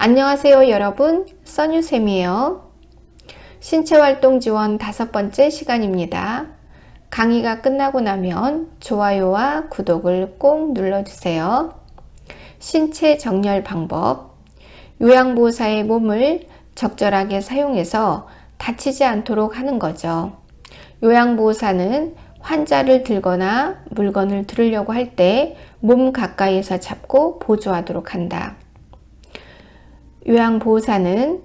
안녕하세요 여러분 써뉴쌤이에요. 신체활동 지원 다섯 번째 시간입니다. 강의가 끝나고 나면 좋아요와 구독을 꼭 눌러주세요. 신체 정렬 방법 요양보호사의 몸을 적절하게 사용해서 다치지 않도록 하는 거죠. 요양보호사는 환자를 들거나 물건을 들으려고 할 때 몸 가까이에서 잡고 보조하도록 한다. 요양보호사는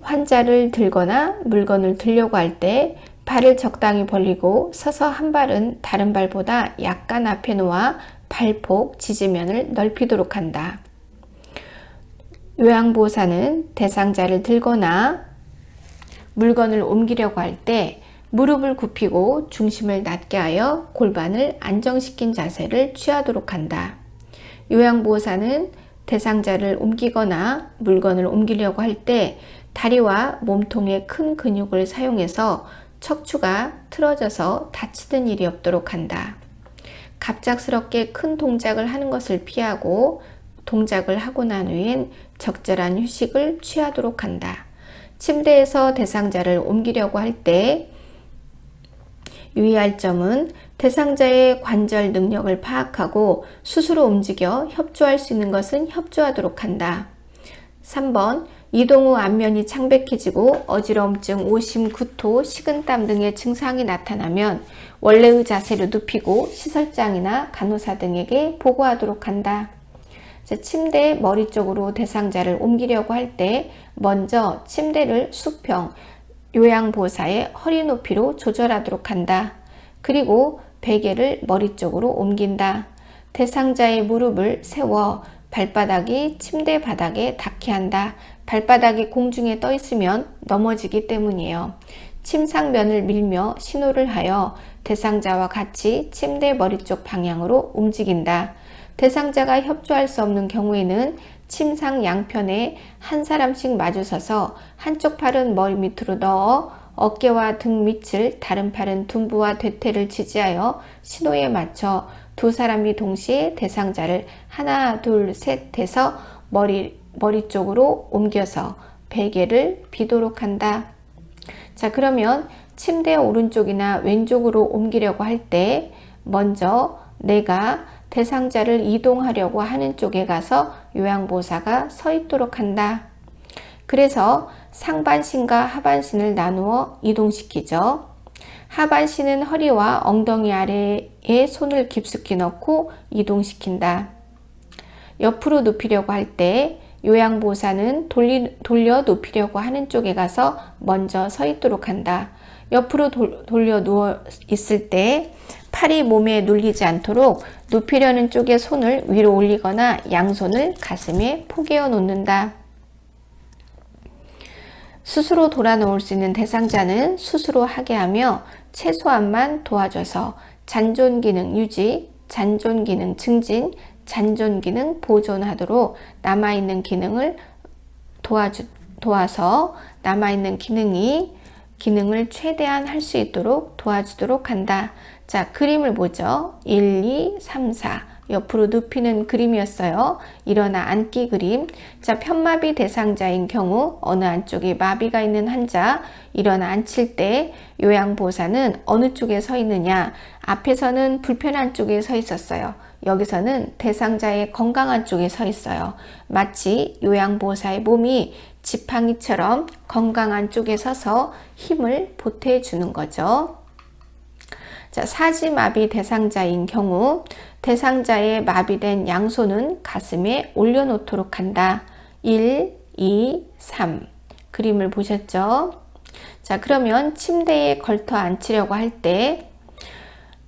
환자를 들거나 물건을 들려고 할 때 발을 적당히 벌리고 서서 한 발은 다른 발보다 약간 앞에 놓아 발폭 지지면을 넓히도록 한다. 요양보호사는 대상자를 들거나 물건을 옮기려고 할 때 무릎을 굽히고 중심을 낮게 하여 골반을 안정시킨 자세를 취하도록 한다. 요양보호사는 대상자를 옮기거나 물건을 옮기려고 할 때 다리와 몸통의 큰 근육을 사용해서 척추가 틀어져서 다치는 일이 없도록 한다. 갑작스럽게 큰 동작을 하는 것을 피하고 동작을 하고 난 후엔 적절한 휴식을 취하도록 한다. 침대에서 대상자를 옮기려고 할 때 유의할 점은 대상자의 관절 능력을 파악하고 스스로 움직여 협조할 수 있는 것은 협조하도록 한다. 3번 이동 후 안면이 창백해지고 어지러움증, 오심, 구토, 식은땀 등의 증상이 나타나면 원래의 자세로 눕히고 시설장이나 간호사 등에게 보고하도록 한다. 자, 침대 머리 쪽으로 대상자를 옮기려고 할 때 먼저 침대를 수평, 요양보호사의 허리 높이로 조절하도록 한다. 그리고 베개를 머리 쪽으로 옮긴다. 대상자의 무릎을 세워 발바닥이 침대 바닥에 닿게 한다. 발바닥이 공중에 떠 있으면 넘어지기 때문이에요. 침상면을 밀며 신호를 하여 대상자와 같이 침대 머리 쪽 방향으로 움직인다. 대상자가 협조할 수 없는 경우에는 침상 양편에 한 사람씩 마주서서 한쪽 팔은 머리 밑으로 넣어 어깨와 등 밑을 다른 팔은 둔부와 대퇴를 지지하여 신호에 맞춰 두 사람이 동시에 대상자를 하나 둘 셋 해서 머리 머리 쪽으로 옮겨서 베개를 비도록 한다. 자 그러면 침대 오른쪽이나 왼쪽으로 옮기려고 할 때 먼저 내가 대상자를 이동하려고 하는 쪽에 가서 요양보호사가 서 있도록 한다. 그래서 상반신과 하반신을 나누어 이동시키죠. 하반신은 허리와 엉덩이 아래에 손을 깊숙이 넣고 이동시킨다. 옆으로 눕히려고 할 때 요양보호사는 돌리, 돌려 눕히려고 하는 쪽에 가서 먼저 서 있도록 한다. 옆으로 돌, 돌려 누워 있을 때 팔이 몸에 눌리지 않도록 눕히려는 쪽에 손을 위로 올리거나 양손을 가슴에 포개어 놓는다. 스스로 돌아 놓을 수 있는 대상자는 스스로 하게 하며 최소한만 도와줘서 잔존 기능 유지, 잔존 기능 증진, 잔존 기능 보존하도록 남아있는 기능을 도와주, 도와서 남아있는 기능이 기능을 최대한 할 수 있도록 도와주도록 한다. 자, 그림을 보죠. 1, 2, 3, 4. 옆으로 눕히는 그림이었어요. 일어나 앉기 그림. 자, 편마비 대상자인 경우 어느 한쪽에 마비가 있는 환자 일어나 앉힐 때 요양보호사는 어느 쪽에 서 있느냐? 앞에서는 불편한 쪽에 서 있었어요. 여기서는 대상자의 건강한 쪽에 서 있어요. 마치 요양보호사의 몸이 지팡이처럼 건강한 쪽에 서서 힘을 보태주는 거죠. 자, 사지마비 대상자인 경우 대상자의 마비된 양손은 가슴에 올려놓도록 한다. 1, 2, 3. 그림을 보셨죠? 자, 그러면 침대에 걸터 앉히려고 할 때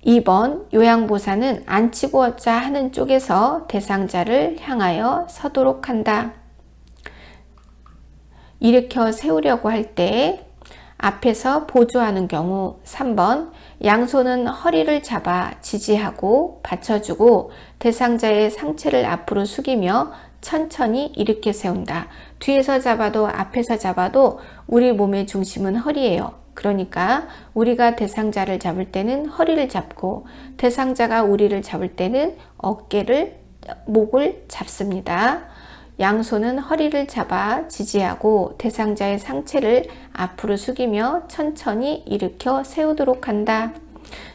2번 요양보사는 앉히고자 하는 쪽에서 대상자를 향하여 서도록 한다. 일으켜 세우려고 할 때 앞에서 보조하는 경우 3번 양손은 허리를 잡아 지지하고 받쳐주고 대상자의 상체를 앞으로 숙이며 천천히 일으켜 세운다. 뒤에서 잡아도 앞에서 잡아도 우리 몸의 중심은 허리예요. 그러니까 우리가 대상자를 잡을 때는 허리를 잡고 대상자가 우리를 잡을 때는 어깨를 목을 잡습니다. 양손은 허리를 잡아 지지하고 대상자의 상체를 앞으로 숙이며 천천히 일으켜 세우도록 한다.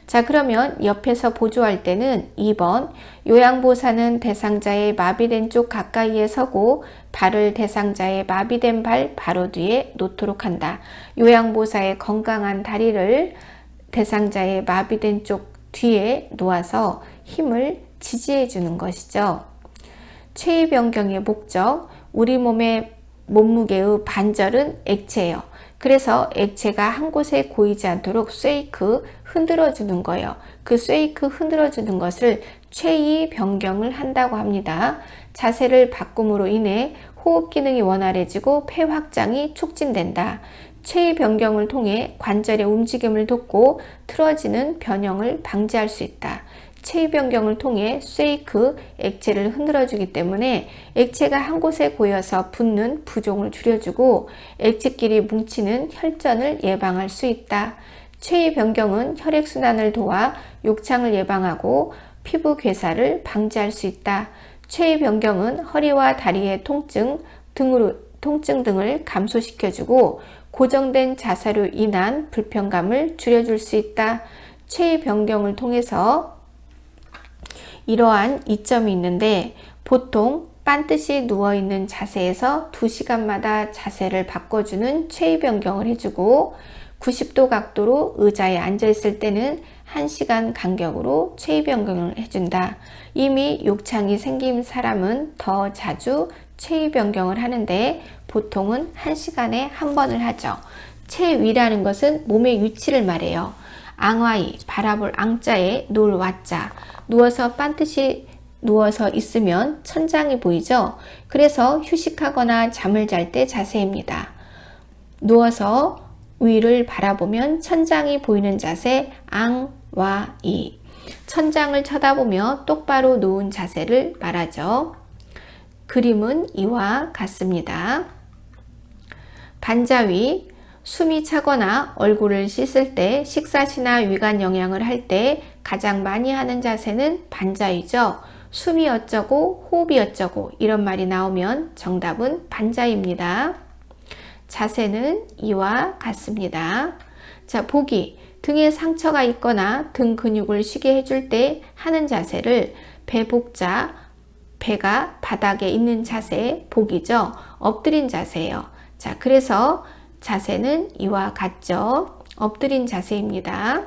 자, 그러면 옆에서 보조할 때는 2번 요양보사는 대상자의 마비된 쪽 가까이에 서고 발을 대상자의 마비된 발 바로 뒤에 놓도록 한다. 요양보사의 건강한 다리를 대상자의 마비된 쪽 뒤에 놓아서 힘을 지지해 주는 것이죠. 체위 변경의 목적, 우리 몸의 몸무게의 반절은 액체예요. 그래서 액체가 한 곳에 고이지 않도록 쉐이크 흔들어 주는 거예요. 그 쉐이크 흔들어 주는 것을 체위 변경을 한다고 합니다. 자세를 바꿈으로 인해 호흡 기능이 원활해지고 폐 확장이 촉진된다. 체위 변경을 통해 관절의 움직임을 돕고 틀어지는 변형을 방지할 수 있다. 체위 변경을 통해 쉐이크 액체를 흔들어 주기 때문에 액체가 한 곳에 고여서 붙는 부종을 줄여주고 액체끼리 뭉치는 혈전을 예방할 수 있다. 체위 변경은 혈액순환을 도와 욕창을 예방하고 피부 괴사를 방지할 수 있다. 체위 변경은 허리와 다리의 통증 등으로 통증 등을 감소시켜주고 고정된 자세로 인한 불편감을 줄여줄 수 있다. 체위 변경을 통해서 이러한 이점이 있는데 보통 반드시 누워있는 자세에서 2시간마다 자세를 바꿔주는 체위 변경을 해주고 90도 각도로 의자에 앉아있을 때는 1시간 간격으로 체위 변경을 해준다. 이미 욕창이 생긴 사람은 더 자주 체위 변경을 하는데 보통은 1시간에 한 번을 하죠. 체위라는 것은 몸의 위치를 말해요. 앙와이, 바라볼 앙자에 놀 와자. 누워서 반드시 누워서 있으면 천장이 보이죠? 그래서 휴식하거나 잠을 잘 때 자세입니다. 누워서 위를 바라보면 천장이 보이는 자세 앙 와 이. 천장을 쳐다보며 똑바로 누운 자세를 말하죠. 그림은 이와 같습니다. 반자 위, 숨이 차거나 얼굴을 씻을 때 식사시나 위간 영양을 할 때 가장 많이 하는 자세는 반자이죠. 숨이 어쩌고 호흡이 어쩌고 이런 말이 나오면 정답은 반자입니다. 자세는 이와 같습니다. 자, 보기. 등에 상처가 있거나 등 근육을 쉬게 해줄 때 하는 자세를 배복자, 배가 바닥에 있는 자세, 복이죠. 엎드린 자세예요. 자, 그래서 자세는 이와 같죠. 엎드린 자세입니다.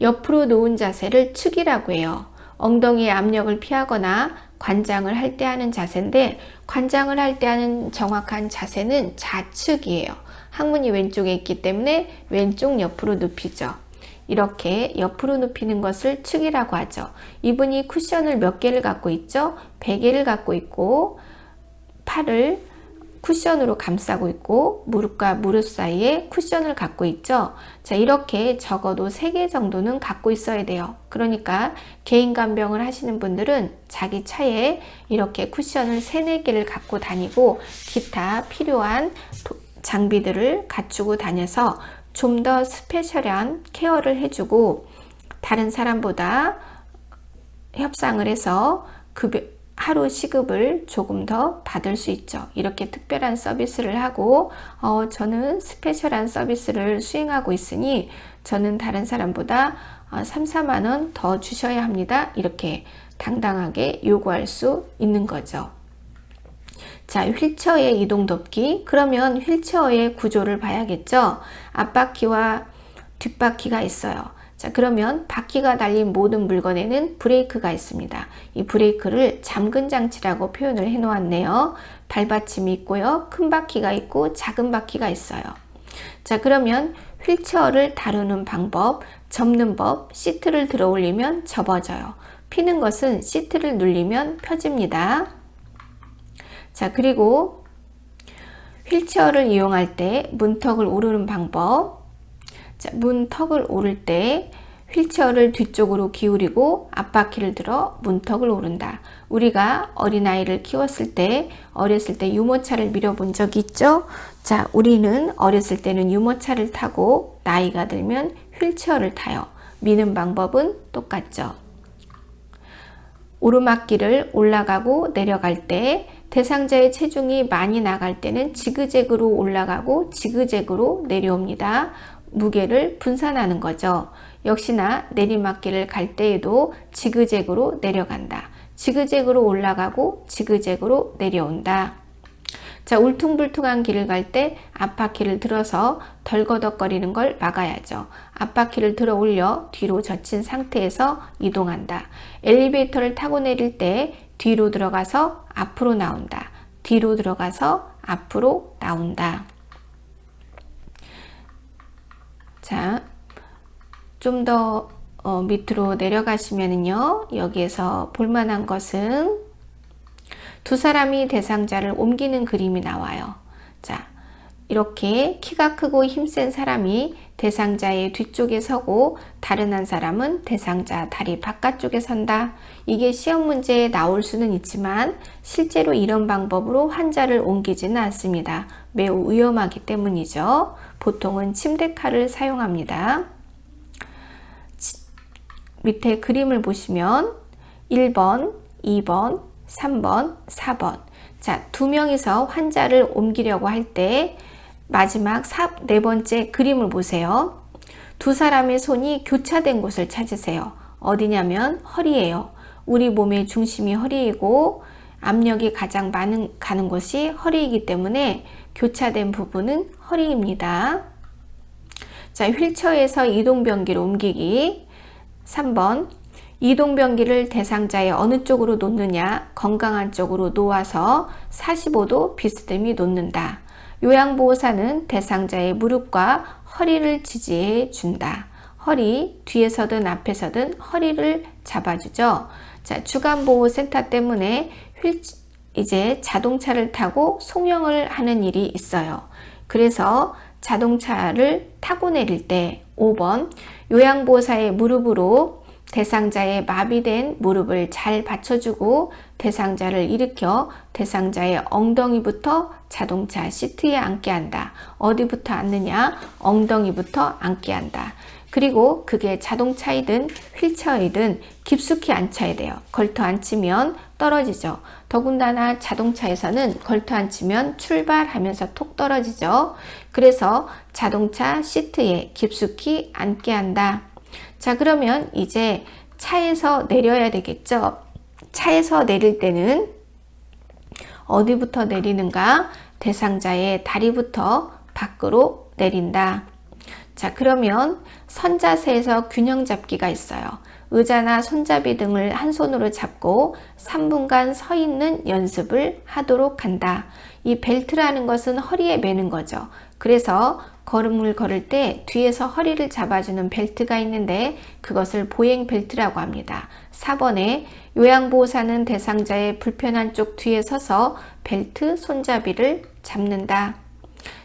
옆으로 놓은 자세를 축이라고 해요. 엉덩이의 압력을 피하거나 관장을 할 때 하는 자세인데 관장을 할 때 하는 정확한 자세는 좌측이에요. 항문이 왼쪽에 있기 때문에 왼쪽 옆으로 눕히죠. 이렇게 옆으로 눕히는 것을 축이라고 하죠. 이분이 쿠션을 몇 개를 갖고 있죠? 100개를 갖고 있고 팔을 쿠션으로 감싸고 있고 무릎과 무릎 사이에 쿠션을 갖고 있죠. 자, 이렇게 적어도 3개 정도는 갖고 있어야 돼요. 그러니까 개인 간병을 하시는 분들은 자기 차에 이렇게 쿠션을 3, 4개를 갖고 다니고 기타 필요한 장비들을 갖추고 다녀서 좀 더 스페셜한 케어를 해주고 다른 사람보다 협상을 해서 급여, 하루 시급을 조금 더 받을 수 있죠. 이렇게 특별한 서비스를 하고 어, 저는 스페셜한 서비스를 수행하고 있으니 저는 다른 사람보다 어, 3, 4만 원 더 주셔야 합니다. 이렇게 당당하게 요구할 수 있는 거죠. 자, 휠체어의 이동 돕기. 그러면 휠체어의 구조를 봐야겠죠. 앞바퀴와 뒷바퀴가 있어요. 자, 그러면 바퀴가 달린 모든 물건에는 브레이크가 있습니다. 이 브레이크를 잠근 장치라고 표현을 해 놓았네요. 발받침이 있고요. 큰 바퀴가 있고 작은 바퀴가 있어요. 자, 그러면 휠체어를 다루는 방법, 접는 법, 시트를 들어 올리면 접어져요. 피는 것은 시트를 눌리면 펴집니다. 자, 그리고 휠체어를 이용할 때 문턱을 오르는 방법, 자, 문턱을 오를 때 휠체어를 뒤쪽으로 기울이고 앞바퀴를 들어 문턱을 오른다. 우리가 어린아이를 키웠을 때, 어렸을 때 유모차를 밀어본 적 있죠? 자, 우리는 어렸을 때는 유모차를 타고 나이가 들면 휠체어를 타요. 미는 방법은 똑같죠. 오르막길을 올라가고 내려갈 때 대상자의 체중이 많이 나갈 때는 지그재그로 올라가고 지그재그로 내려옵니다. 무게를 분산하는 거죠. 역시나 내리막길을 갈 때에도 지그재그로 내려간다. 지그재그로 올라가고 지그재그로 내려온다. 자, 울퉁불퉁한 길을 갈 때 앞바퀴를 들어서 덜거덕거리는 걸 막아야죠. 앞바퀴를 들어 올려 뒤로 젖힌 상태에서 이동한다. 엘리베이터를 타고 내릴 때 뒤로 들어가서 앞으로 나온다. 뒤로 들어가서 앞으로 나온다. 자, 좀더 어, 밑으로 내려가시면은요, 여기에서 볼만한 것은 두 사람이 대상자를 옮기는 그림이 나와요. 자, 이렇게 키가 크고 힘센 사람이 대상자의 뒤쪽에 서고 다른 한 사람은 대상자 다리 바깥쪽에 선다. 이게 시험 문제에 나올 수는 있지만 실제로 이런 방법으로 환자를 옮기지는 않습니다. 매우 위험하기 때문이죠. 보통은 침대 칼을 사용합니다. 밑에 그림을 보시면 1번, 2번, 3번, 4번. 자, 두 명이서 환자를 옮기려고 할 때 마지막 사, 네 번째 그림을 보세요. 두 사람의 손이 교차된 곳을 찾으세요. 어디냐면 허리예요. 우리 몸의 중심이 허리이고 압력이 가장 많은 가는 곳이 허리이기 때문에 교차된 부분은 허리입니다. 자, 휠체어에서 이동변기로 옮기기. 3번 이동변기를 대상자의 어느 쪽으로 놓느냐 건강한 쪽으로 놓아서 45도 비스듬히 놓는다. 요양보호사는 대상자의 무릎과 허리를 지지해 준다. 허리 뒤에서든 앞에서든 허리를 잡아주죠. 자, 주간보호센터 때문에 휠 이제 자동차를 타고 송영을 하는 일이 있어요. 그래서 자동차를 타고 내릴 때 5번 요양보호사의 무릎으로 대상자의 마비된 무릎을 잘 받쳐주고 대상자를 일으켜 대상자의 엉덩이부터 자동차 시트에 앉게 한다. 어디부터 앉느냐? 엉덩이부터 앉게 한다. 그리고 그게 자동차이든 휠체어이든 깊숙이 앉혀야 돼요. 걸터 앉히면 떨어지죠. 더군다나 자동차에서는 걸터 앉히면 출발하면서 톡 떨어지죠. 그래서 자동차 시트에 깊숙이 앉게 한다. 자, 그러면 이제 차에서 내려야 되겠죠? 차에서 내릴 때는 어디부터 내리는가? 대상자의 다리부터 밖으로 내린다. 자, 그러면 선자세에서 균형 잡기가 있어요. 의자나 손잡이 등을 한 손으로 잡고 3분간 서 있는 연습을 하도록 한다. 이 벨트라는 것은 허리에 매는 거죠. 그래서 걸음을 걸을 때 뒤에서 허리를 잡아주는 벨트가 있는데 그것을 보행 벨트라고 합니다. 4번에 요양보호사는 대상자의 불편한 쪽 뒤에 서서 벨트 손잡이를 잡는다.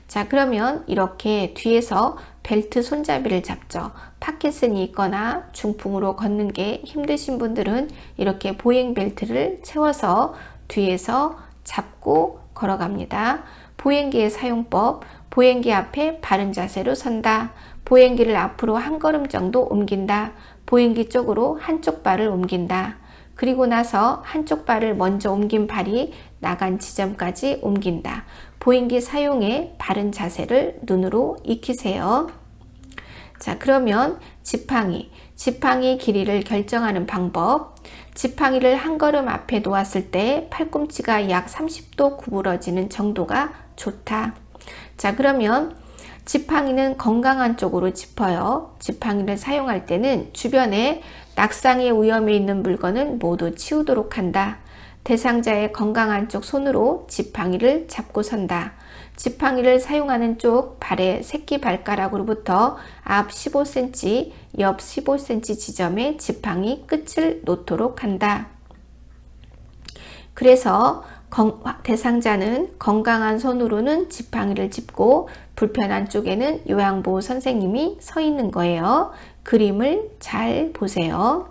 자, 그러면 이렇게 뒤에서 벨트 손잡이를 잡죠. 파킨슨이 있거나 중풍으로 걷는 게 힘드신 분들은 이렇게 보행 벨트를 채워서 뒤에서 잡고 걸어갑니다. 보행기의 사용법, 보행기 앞에 바른 자세로 선다. 보행기를 앞으로 한 걸음 정도 옮긴다. 보행기 쪽으로 한쪽 발을 옮긴다. 그리고 나서 한쪽 발을 먼저 옮긴 발이 나간 지점까지 옮긴다. 보행기 사용에 바른 자세를 눈으로 익히세요. 자, 그러면 지팡이, 지팡이 길이를 결정하는 방법. 지팡이를 한 걸음 앞에 놓았을 때 팔꿈치가 약 30도 구부러지는 정도가 좋다. 자, 그러면 지팡이는 건강한 쪽으로 짚어요. 지팡이를 사용할 때는 주변에 낙상의 위험이 있는 물건은 모두 치우도록 한다. 대상자의 건강한 쪽 손으로 지팡이를 잡고 선다. 지팡이를 사용하는 쪽 발의 새끼 발가락으로부터 앞 15cm, 옆 15cm 지점에 지팡이 끝을 놓도록 한다. 그래서 대상자는 건강한 손으로는 지팡이를 짚고 불편한 쪽에는 요양보호 선생님이 서 있는 거예요. 그림을 잘 보세요.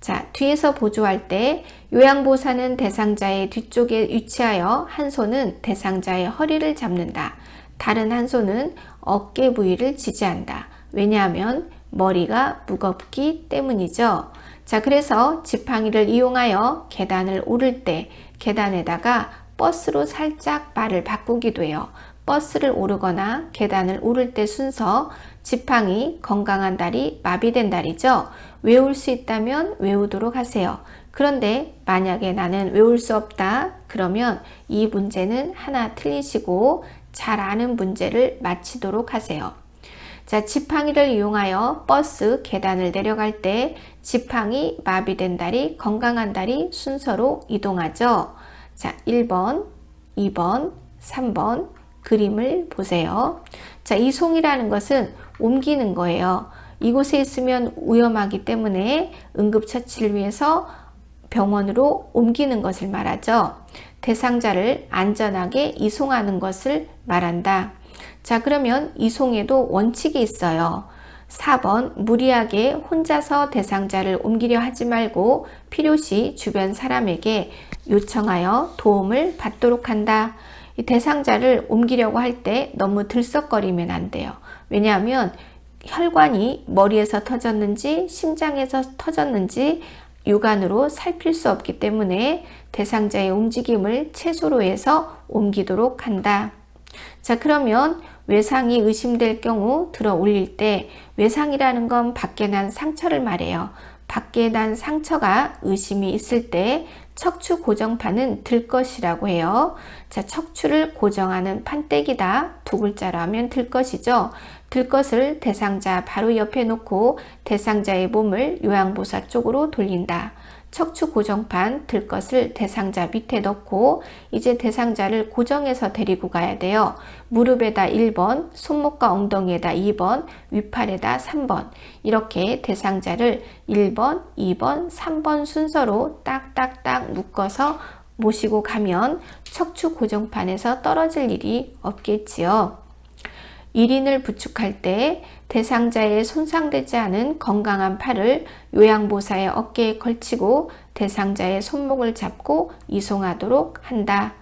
자, 뒤에서 보조할 때 요양보호사는 대상자의 뒤쪽에 위치하여 한 손은 대상자의 허리를 잡는다. 다른 한 손은 어깨 부위를 지지한다. 왜냐하면 머리가 무겁기 때문이죠. 자, 그래서 지팡이를 이용하여 계단을 오를 때 계단에다가 버스로 살짝 말을 바꾸기도 해요. 버스를 오르거나 계단을 오를 때 순서 지팡이 건강한 다리 마비된 다리죠. 외울 수 있다면 외우도록 하세요. 그런데 만약에 나는 외울 수 없다 그러면 이 문제는 하나 틀리시고 잘 아는 문제를 마치도록 하세요. 자, 지팡이를 이용하여 버스 계단을 내려갈 때 지팡이 마비된 다리 건강한 다리 순서로 이동하죠. 자, 1번, 2번, 3번 그림을 보세요. 자, 이 송이라는 것은 옮기는 거예요. 이곳에 있으면 위험하기 때문에 응급처치를 위해서 병원으로 옮기는 것을 말하죠. 대상자를 안전하게 이송하는 것을 말한다. 자, 그러면 이송에도 원칙이 있어요. 4번 무리하게 혼자서 대상자를 옮기려 하지 말고 필요시 주변 사람에게 요청하여 도움을 받도록 한다. 이 대상자를 옮기려고 할 때 너무 들썩거리면 안 돼요. 왜냐하면 혈관이 머리에서 터졌는지 심장에서 터졌는지 육안으로 살필 수 없기 때문에 대상자의 움직임을 최소로 해서 옮기도록 한다. 자, 그러면 외상이 의심될 경우 들어 올릴 때 외상이라는 건 밖에 난 상처를 말해요. 밖에 난 상처가 의심이 있을 때 척추 고정판은 들 것이라고 해요. 자, 척추를 고정하는 판때기다. 두 글자로 하면 들 것이죠. 들 것을 대상자 바로 옆에 놓고 대상자의 몸을 요양보사 쪽으로 돌린다. 척추 고정판 들 것을 대상자 밑에 넣고 이제 대상자를 고정해서 데리고 가야 돼요. 무릎에다 1번, 손목과 엉덩이에다 2번, 위팔에다 3번. 이렇게 대상자를 1번, 2번, 3번 순서로 딱딱딱 묶어서 모시고 가면 척추 고정판에서 떨어질 일이 없겠지요. 1인을 부축할 때 대상자의 손상되지 않은 건강한 팔을 요양보사의 어깨에 걸치고 대상자의 손목을 잡고 이송하도록 한다.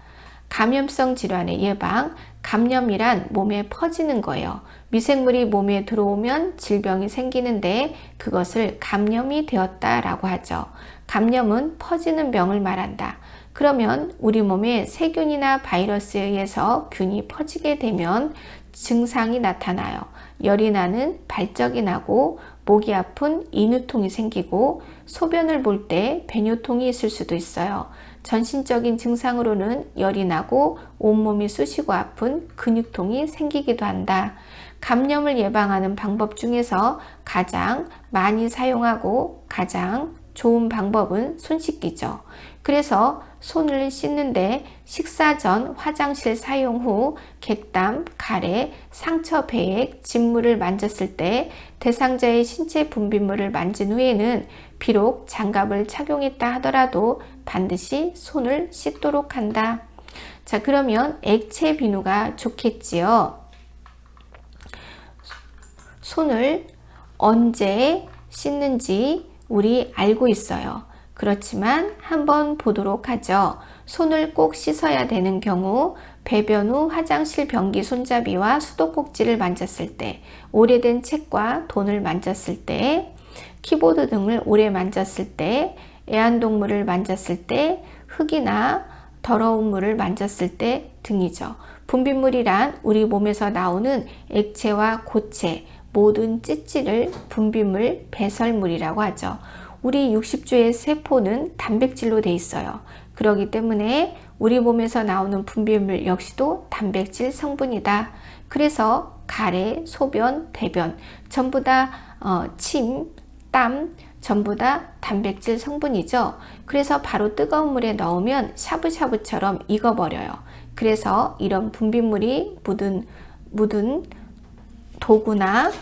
감염성 질환의 예방, 감염이란 몸에 퍼지는 거예요. 미생물이 몸에 들어오면 질병이 생기는데 그것을 감염이 되었다라고 하죠. 감염은 퍼지는 병을 말한다. 그러면 우리 몸에 세균이나 바이러스에 의해서 균이 퍼지게 되면 증상이 나타나요. 열이 나는 발적이 나고 목이 아픈 인후통이 생기고 소변을 볼 때 배뇨통이 있을 수도 있어요. 전신적인 증상으로는 열이 나고 온몸이 쑤시고 아픈 근육통이 생기기도 한다. 감염을 예방하는 방법 중에서 가장 많이 사용하고 가장 좋은 방법은 손 씻기죠. 그래서 손을 씻는데 식사 전 화장실 사용 후 객담, 가래, 상처 배액, 진물을 만졌을 때 대상자의 신체 분비물을 만진 후에는 비록 장갑을 착용했다 하더라도 반드시 손을 씻도록 한다. 자, 그러면 액체 비누가 좋겠지요. 손을 언제 씻는지 우리 알고 있어요. 그렇지만 한번 보도록 하죠. 손을 꼭 씻어야 되는 경우 배변 후 화장실 변기 손잡이와 수도꼭지를 만졌을 때, 오래된 책과 돈을 만졌을 때, 키보드 등을 오래 만졌을 때, 애완동물을 만졌을 때, 흙이나 더러운 물을 만졌을 때 등이죠. 분비물이란 우리 몸에서 나오는 액체와 고체, 모든 찌찌를 분비물, 배설물이라고 하죠. 우리 60주의 세포는 단백질로 돼 있어요. 그러기 때문에 우리 몸에서 나오는 분비물 역시도 단백질 성분이다. 그래서 가래, 소변, 대변 전부 다 어, 침, 땀 전부 다 단백질 성분이죠. 그래서 바로 뜨거운 물에 넣으면 샤브샤브처럼 익어버려요. 그래서 이런 분비물이 묻은 묻은 도구나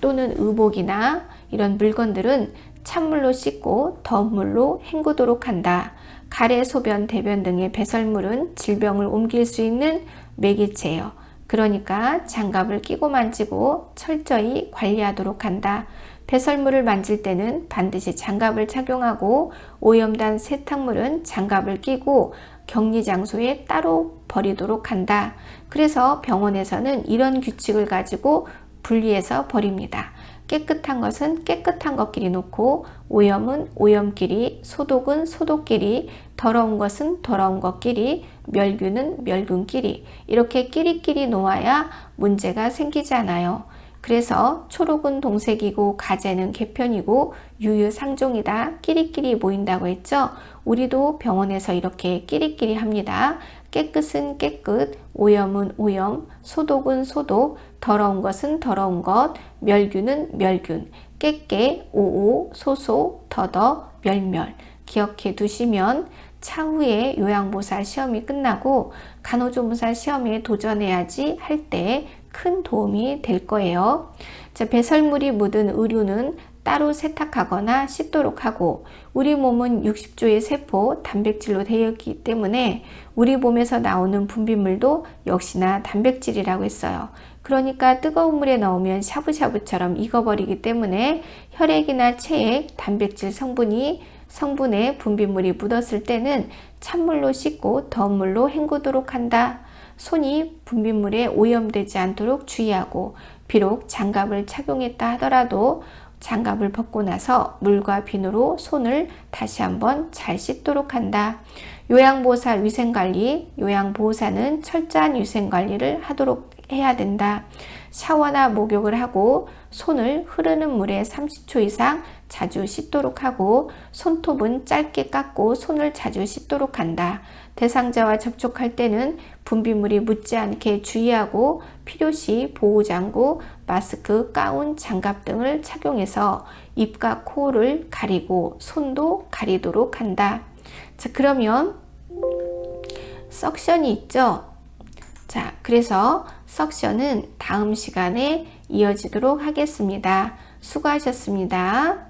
또는 의복이나 이런 물건들은 찬물로 씻고 더운 물로 헹구도록 한다. 가래, 소변, 대변 등의 배설물은 질병을 옮길 수 있는 매개체예요. 그러니까 장갑을 끼고 만지고 철저히 관리하도록 한다. 배설물을 만질 때는 반드시 장갑을 착용하고 오염된 세탁물은 장갑을 끼고 격리 장소에 따로 버리도록 한다. 그래서 병원에서는 이런 규칙을 가지고 분리해서 버립니다. 깨끗한 것은 깨끗한 것끼리 놓고 오염은 오염끼리, 소독은 소독끼리, 더러운 것은 더러운 것끼리, 멸균은 멸균끼리 이렇게 끼리끼리 놓아야 문제가 생기지 않아요. 그래서 초록은 동색이고 가재는 개편이고 유유상종이다. 끼리끼리 모인다고 했죠. 우리도 병원에서 이렇게 끼리끼리 합니다. 깨끗은 깨끗, 오염은 오염, 소독은 소독, 더러운 것은 더러운 것, 멸균은 멸균, 깨깨, 오오, 소소, 더더, 멸멸. 기억해 두시면 차후에 요양보살 시험이 끝나고 간호조무사 시험에 도전해야지 할 때 큰 도움이 될 거예요. 자, 배설물이 묻은 의류는 따로 세탁하거나 씻도록 하고 우리 몸은 60조의 세포 단백질로 되어 있기 때문에 우리 몸에서 나오는 분비물도 역시나 단백질이라고 했어요. 그러니까 뜨거운 물에 넣으면 샤브샤브처럼 익어버리기 때문에 혈액이나 체액 단백질 성분이 성분의 분비물이 묻었을 때는 찬물로 씻고 더운 물로 헹구도록 한다. 손이 분비물에 오염되지 않도록 주의하고 비록 장갑을 착용했다 하더라도 장갑을 벗고 나서 물과 비누로 손을 다시 한번 잘 씻도록 한다. 요양보호사 위생관리, 요양보호사는 철저한 위생관리를 하도록 해야 된다. 샤워나 목욕을 하고 손을 흐르는 물에 30초 이상 자주 씻도록 하고 손톱은 짧게 깎고 손을 자주 씻도록 한다. 대상자와 접촉할 때는 분비물이 묻지 않게 주의하고 필요시 보호장구, 마스크, 가운, 장갑 등을 착용해서 입과 코를 가리고 손도 가리도록 한다. 자, 그러면 석션이 있죠? 자, 그래서 석션은 다음 시간에 이어지도록 하겠습니다. 수고하셨습니다.